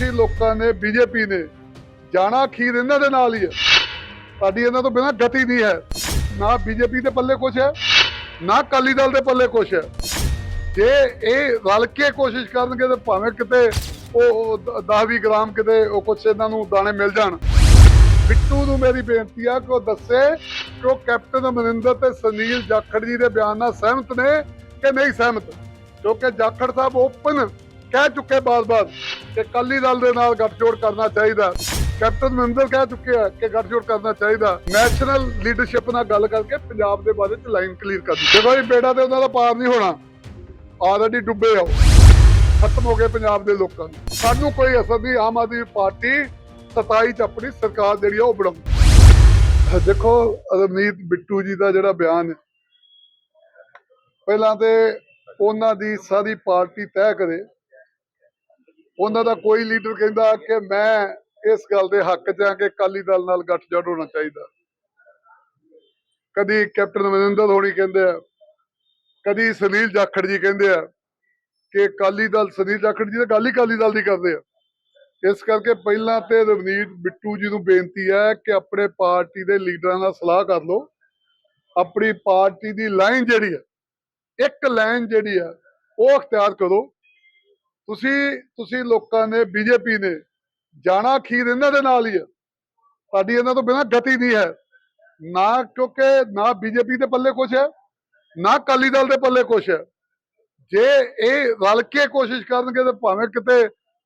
ਤੁਸੀਂ ਲੋਕਾਂ ਨੇ ਬੀਜੇਪੀ ਨੇ। ਜਾਣਾ ਖੀਰ ਇਹਨਾਂ ਦੇ ਨਾਲ ਹੀ ਹੈ। ਸਾਡੀ ਇਹਨਾਂ ਤੋਂ ਬਿਨਾਂ ਗਤੀ ਨਹੀਂ ਹੈ। ਨਾ ਬੀਜੇਪੀ ਦੇ ਪੱਲੇ ਕੁਛ ਹੈ, ਨਾ ਅਕਾਲੀ ਦਲ ਦੇ ਪੱਲੇ ਕੁਛ ਹੈ। ਜੇ ਇਹ ਰਲ ਕੇ ਕੋਸ਼ਿਸ਼ ਕਰਨਗੇ ਤੇ ਭਾਵੇਂ ਕਿਤੇ ਉਹ 10-20 ਗ੍ਰਾਮ ਕਿਤੇ ਉਹ ਕੁਛ ਇਹਨਾਂ ਨੂੰ ਦਾਣੇ ਮਿਲ ਜਾਣ। ਬਿੱਟੂ ਨੂੰ ਮੇਰੀ ਬੇਨਤੀ ਆ ਕਿ ਉਹ ਦੱਸੇ ਕਿ ਉਹ ਕੈਪਟਨ ਅਮਰਿੰਦਰ ਤੇ ਸੁਨੀਲ ਜਾਖੜ ਜੀ ਦੇ ਬਿਆਨ ਨਾਲ ਸਹਿਮਤ ਨੇ ਕਿ ਨਹੀਂ ਸਹਿਮਤ। ਕਿਉਂਕਿ ਜਾਖੜ ਸਾਹਿਬ ਓਪਨ ਕਹਿ ਚੁੱਕੇ ਬਾਰ-ਬਾਰ ਕਿ ਅਕਾਲੀ ਦਲ ਦੇ ਨਾਲ ਗੱਠਜੋੜ ਕਰਨਾ ਚਾਹੀਦਾ। ਕੈਪਟਨ ਅਮਰਿੰਦਰ ਕਹਿ ਚੁੱਕੇ ਆ ਕਿ ਗੱਠਜੋੜ ਕਰਨਾ ਚਾਹੀਦਾ। ਨੈਸ਼ਨਲ ਲੀਡਰਸ਼ਿਪ ਨਾਲ ਗੱਲ ਕਰਕੇ ਪੰਜਾਬ ਦੇ ਬਾਰੇ ਚ ਲਾਈਨ ਕਲੀਅਰ ਕਰਨੀ ਦੇਖੋ ਜੀ ਬੇੜਾ ਤੇ ਉਹਨਾਂ ਦਾ ਪਾਰ ਨਹੀਂ ਹੋਣਾ ਆਲਰੇਡੀ ਡੁੱਬੇ ਆ ਖਤਮ ਹੋ ਗਏ ਪੰਜਾਬ ਦੇ ਲੋਕਾਂ ਨੂੰ। ਸਾਨੂੰ ਕੋਈ ਅਸਰ ਨਹੀਂ, ਆਮ ਆਦਮੀ ਪਾਰਟੀ 27 ਚ ਆਪਣੀ ਸਰਕਾਰ ਜਿਹੜੀ ਆ ਉਹ ਬਣਾਉ ਦੇਖੋ, ਰਵਨੀਤ ਬਿੱਟੂ ਜੀ ਦਾ ਜਿਹੜਾ ਬਿਆਨ ਪਹਿਲਾਂ ਤੇ ਉਹਨਾਂ ਦੀ ਸਾਰੀ ਪਾਰਟੀ ਤੈਅ ਕਰੇ ਉਹਨਾਂ ਦਾ ਕੋਈ ਲੀਡਰ ਕਹਿੰਦਾ ਕਿ ਮੈਂ ਇਸ ਗੱਲ ਦੇ ਹੱਕ 'ਚ ਆ ਕਿ ਅਕਾਲੀ ਦਲ ਨਾਲ ਗੱਠਜੋੜ ਹੋਣਾ ਚਾਹੀਦਾ। ਕਦੀ ਕੈਪਟਨ ਅਮਰਿੰਦਰ ਹੋਣੀ ਕਹਿੰਦੇ ਆ, ਕਦੀ ਸੁਨੀਲ ਜਾਖੜ ਜੀ ਕਹਿੰਦੇ ਆ ਕਿ ਅਕਾਲੀ ਦਲ ਸੁਨੀਲ ਜਾਖੜ ਜੀ ਤਾਂ ਗੱਲ ਹੀ ਅਕਾਲੀ ਦਲ ਦੀ ਕਰਦੇ ਆ। ਇਸ ਕਰਕੇ ਪਹਿਲਾਂ ਤੇ ਰਵਨੀਤ ਬਿੱਟੂ ਜੀ ਨੂੰ ਬੇਨਤੀ ਹੈ ਕਿ ਆਪਣੇ ਪਾਰਟੀ ਦੇ ਲੀਡਰਾਂ ਨਾਲ ਸਲਾਹ ਕਰ ਲਓ। ਆਪਣੀ ਪਾਰਟੀ ਦੀ ਲਾਈਨ ਜਿਹੜੀ ਹੈ, ਇੱਕ ਲਾਈਨ ਜਿਹੜੀ ਹੈ, ਉਹ ਅਖਤਿਆਰ ਕਰੋ। ਤੁਸੀਂ ਤੁਸੀਂ ਲੋਕਾਂ ਨੇ ਬੀਜੇਪੀ ਨੇ ਜਾਣਾ ਖੀਰ ਇਹਨਾਂ ਦੇ ਨਾਲ ਹੀ ਹੈ ਸਾਡੀ ਇਹਨਾਂ ਤੋਂ ਬਿਨਾਂ ਗਤੀ ਨਹੀਂ ਹੈ। ਨਾ ਕਿਉਂਕਿ ਨਾ ਬੀਜੇਪੀ ਦੇ ਪੱਲੇ ਕੁਛ ਹੈ, ਨਾ ਅਕਾਲੀ ਦਲ ਦੇ ਪੱਲੇ ਕੁਛ ਹੈ। ਜੇ ਇਹ ਰਲ ਕੇ ਕੋਸ਼ਿਸ਼ ਕਰਨਗੇ ਤੇ ਭਾਵੇਂ ਕਿਤੇ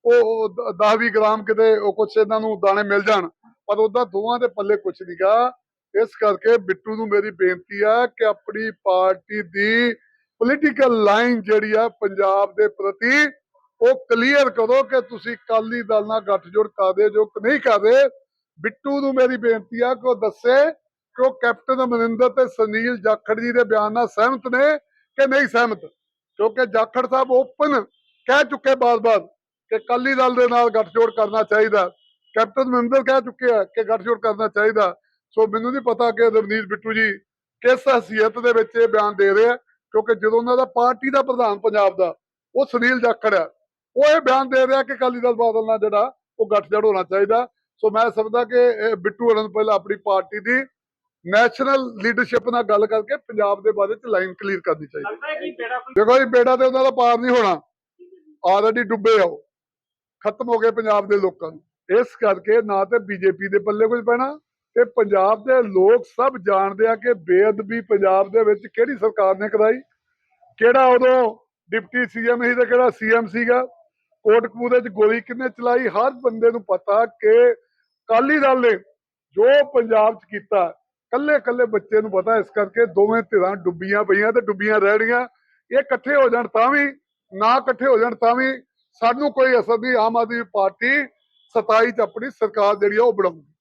ਉਹ 10-20 ਗ੍ਰਾਮ ਕਿਤੇ ਉਹ ਕੁਛ ਇਹਨਾਂ ਨੂੰ ਦਾਣੇ ਮਿਲ ਜਾਣ, ਪਰ ਉਹਦਾ ਦੋਵਾਂ ਦੇ ਪੱਲੇ ਕੁਛ ਨਹੀਂਗਾ ਇਸ ਕਰਕੇ ਬਿੱਟੂ ਨੂੰ ਮੇਰੀ ਬੇਨਤੀ ਆ ਕਿ ਆਪਣੀ ਪਾਰਟੀ ਦੀ ਪੋਲੀਟੀਕਲ ਲਾਈਨ ਜਿਹੜੀ ਆ ਪੰਜਾਬ ਦੇ ਪ੍ਰਤੀ ਉਹ ਕਲੀਅਰ ਕਰੋ ਕਿ ਤੁਸੀਂ ਅਕਾਲੀ ਦਲ ਨਾਲ ਗੱਠਜੋੜ ਕਰਦੇ ਜੋ ਕਿ ਨਹੀਂ ਕਰਦੇ ਬਿੱਟੂ ਨੂੰ ਮੇਰੀ ਬੇਨਤੀ ਆ ਕਿ ਉਹ ਦੱਸੇ ਕਿ ਉਹ ਕੈਪਟਨ ਅਮਰਿੰਦਰ ਤੇ ਸੁਨੀਲ ਜਾਖੜ ਜੀ ਦੇ ਬਿਆਨ ਨਾਲ ਸਹਿਮਤ ਨੇ ਕਿ ਨਹੀਂ ਸਹਿਮਤ। ਕਿਉਂਕਿ ਜਾਖੜ ਸਾਹਿਬ ਓਪਨ ਕਹਿ ਚੁੱਕੇ ਬਾਰ-ਬਾਰ ਕਿ ਅਕਾਲੀ ਦਲ ਦੇ ਨਾਲ ਗੱਠਜੋੜ ਕਰਨਾ ਚਾਹੀਦਾ। ਕੈਪਟਨ ਅਮਰਿੰਦਰ ਕਹਿ ਚੁੱਕੇ ਆ ਕਿ ਗੱਠਜੋੜ ਕਰਨਾ ਚਾਹੀਦਾ। ਸੋ ਮੈਨੂੰ ਨਹੀਂ ਪਤਾ ਕਿ ਰਵਨੀਤ ਬਿੱਟੂ ਜੀ ਕਿਸ ਹਸੀਅਤ ਦੇ ਵਿੱਚ ਇਹ ਬਿਆਨ ਦੇ ਰਹੇ ਆ। ਕਿਉਂਕਿ ਜਦੋਂ ਉਹਨਾਂ ਦਾ ਪਾਰਟੀ ਦਾ ਪ੍ਰਧਾਨ ਪੰਜਾਬ ਦਾ, ਉਹ ਸੁਨੀਲ ਜਾਖੜ ਆ। ਉਹ ਇਹ ਬਿਆਨ ਦੇ ਰਿਹਾ ਕਿ ਅਕਾਲੀ ਦਲ ਬਾਦਲ ਨਾਲ ਜਿਹੜਾ ਉਹ ਗੱਠਜੋੜ ਹੋਣਾ ਚਾਹੀਦਾ। ਸੋ ਮੈਂ ਸਮਝਦਾ ਕਿ ਇਹ ਬਿੱਟੂ ਹੋਰਾਂ ਨੂੰ ਪਹਿਲਾਂ ਆਪਣੀ ਪਾਰਟੀ ਦੀ ਨੈਸ਼ਨਲ ਲੀਡਰਸ਼ਿਪ ਨਾਲ ਗੱਲ ਕਰਕੇ ਪੰਜਾਬ ਦੇ ਬਾਰੇ ਚ ਲਾਈਨ ਕਲੀਅਰ ਕਰਨੀ ਚਾਹੀਦੀ। ਦੇਖੋ ਜੀ ਬੇੜਾ ਤੇ ਉਹਨਾਂ ਦਾ ਪਾਰ ਨਹੀਂ ਹੋਣਾ। ਆਲਰੇਡੀ ਡੁੱਬੇ ਆ ਉਹ। ਖਤਮ ਹੋ ਗਏ ਪੰਜਾਬ ਦੇ ਲੋਕਾਂ ਨੂੰ। ਇਸ ਕਰਕੇ ਨਾ ਤੇ ਬੀਜੇਪੀ ਦੇ ਪੱਲੇ ਕੁਝ ਪੈਣਾ ਤੇ ਪੰਜਾਬ ਦੇ ਲੋਕ ਸਭ ਜਾਣਦੇ ਆ ਕਿ ਬੇਅਦਬੀ ਪੰਜਾਬ ਦੇ ਵਿੱਚ ਕਿਹੜੀ ਸਰਕਾਰ ਨੇ ਕਰਾਈ ਕਿਹੜਾ ਉਦੋਂ ਡਿਪਟੀ ਸੀਐਮ ਸੀ ਤੇ ਕਿਹੜਾ ਸੀਐਮ ਸੀਗਾ। ਕੋਟਕਪੂਰੇ 'ਚ ਗੋਲੀ ਕਿੰਨੇ ਚਲਾਈ, ਹਰ ਬੰਦੇ ਨੂੰ ਪਤਾ ਕਿ ਕਾਲੀ ਦਲ ਨੇ ਜੋ ਪੰਜਾਬ 'ਚ ਕੀਤਾ ਕੱਲੇ ਕੱਲੇ ਬੱਚੇ ਨੂੰ ਪਤਾ, ਇਸ ਕਰਕੇ ਦੋਵੇਂ ਧਿਰਾਂ ਡੁੱਬੀਆਂ ਪਈਆਂ ਤੇ ਡੁੱਬੀਆਂ ਰਹਿਣੀਆਂ ਇਹ ਇਕੱਠੇ ਹੋ ਜਾਣ ਤਾਂ ਵੀ, ਨਾ ਇਕੱਠੇ ਹੋ ਜਾਣ ਤਾਂ ਵੀ, ਸਾਨੂੰ ਕੋਈ ਅਸਰ ਨਹੀਂ, ਆਮ ਆਦਮੀ ਪਾਰਟੀ 27 ਚ ਆਪਣੀ ਸਰਕਾਰ ਜਿਹੜੀ ਆ ਉਹ ਬਣਾਉਂਦੀ